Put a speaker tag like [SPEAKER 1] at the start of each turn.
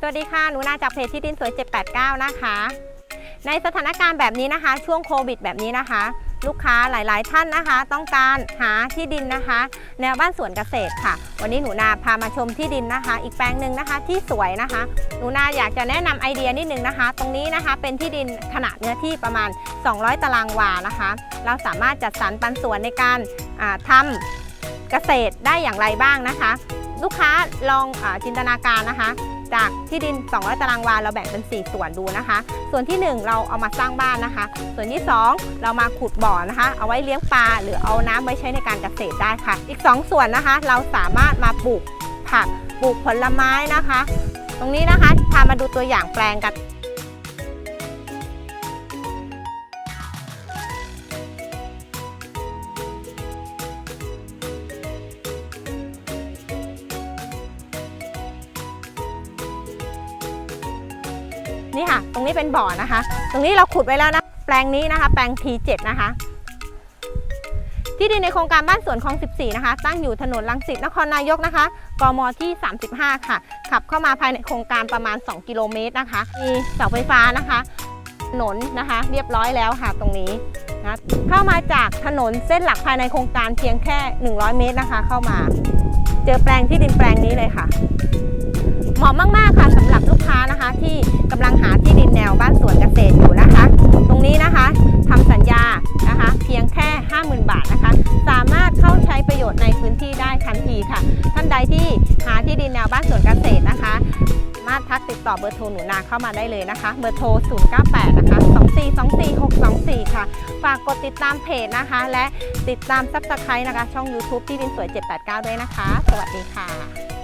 [SPEAKER 1] สวัสดีค่ะ หนูนาจากเพจที่ดินสวย 789 นะคะ ในสถานการณ์แบบนี้นะคะ ช่วงโควิดแบบนี้นะคะ ลูกค้าหลาย ๆ ท่านนะคะ ต้องการหาที่ดินนะคะ แนวบ้านสวนเกษตรค่ะ วันนี้หนูนาพามาชมที่ดินนะคะ อีกแปลงหนึ่งนะคะที่สวยนะคะ หนูนาอยากจะแนะนำไอเดียนิดนึงนะคะ ตรงนี้นะคะเป็นที่ดินขนาดเนื้อที่ประมาณ 200 ตารางวานะคะ เราสามารถจัดสรรปันส่วนในการอ่าทำเกษตรได้อย่างไรบ้างนะคะ ลูกค้าลองอจินตนาการนะคะ จากที่ดิน 200 ตารางวาเราแบ่งเป็น 4 ส่วนดูนะคะ ส่วนที่ 1 เราเอามาสร้างบ้านนะคะ ส่วนที่ 2 เรามาขุดบ่อนะคะ เอาไว้เลี้ยงปลาหรือเอาน้ำไว้ใช้ในการเกษตรได้ค่ะ อีก 2 ส่วนนะคะ เราสามารถมาปลูกผักปลูกผลไม้นะคะ ตรงนี้นะคะพามาดูตัวอย่างแปลงกัน นี่ค่ะ ตรงนี้เป็นบ่อนะคะ ตรงนี้เราขุดไว้แล้วนะ แปลงนี้นะคะ แปลง T7 นะคะ ที่ดินในโครงการบ้านสวนคลอง 14 นะคะ ตั้งอยู่ถนนลังสิตนครนายกนะคะ กมที่ 35 ค่ะ ขับเข้ามาภายในโครงการประมาณ 2 กิโลเมตรนะคะ มีเสาไฟฟ้านะคะถนนนะคะ เรียบร้อยแล้วค่ะตรงนี้นะเข้ามาจากถนนเส้นหลักภายในโครงการเพียงแค่ 100 เมตรนะคะ เข้ามา เจอแปลงที่ดินแปลงนี้เลยค่ะ เหมาะมาก ๆ ค่ะสำหรับลูกค้านะคะที่ กำลังหาที่ดินแนวบ้านสวนเกษตรอยู่นะคะ ตรงนี้นะคะทำสัญญานะคะ เพียงแค่ 50,000 บาทนะคะ สามารถเข้าใช้ประโยชน์ในพื้นที่ได้ทันทีค่ะ ท่านใดที่หาที่ดินแนวบ้านสวนเกษตรนะคะามารถทักติดต่อเบอร์โทรหนูนาเข้ามาได้เลยนะคะ เบอร์โทร 098 นะคะ 2424624 ค่ะ ฝากกดติดตามเพจนะคะ และติดตามซับสไครต์นะคะ ช่อง YouTube ที่ดินสวย 789 ด้วยนะคะ สวัสดีค่ะ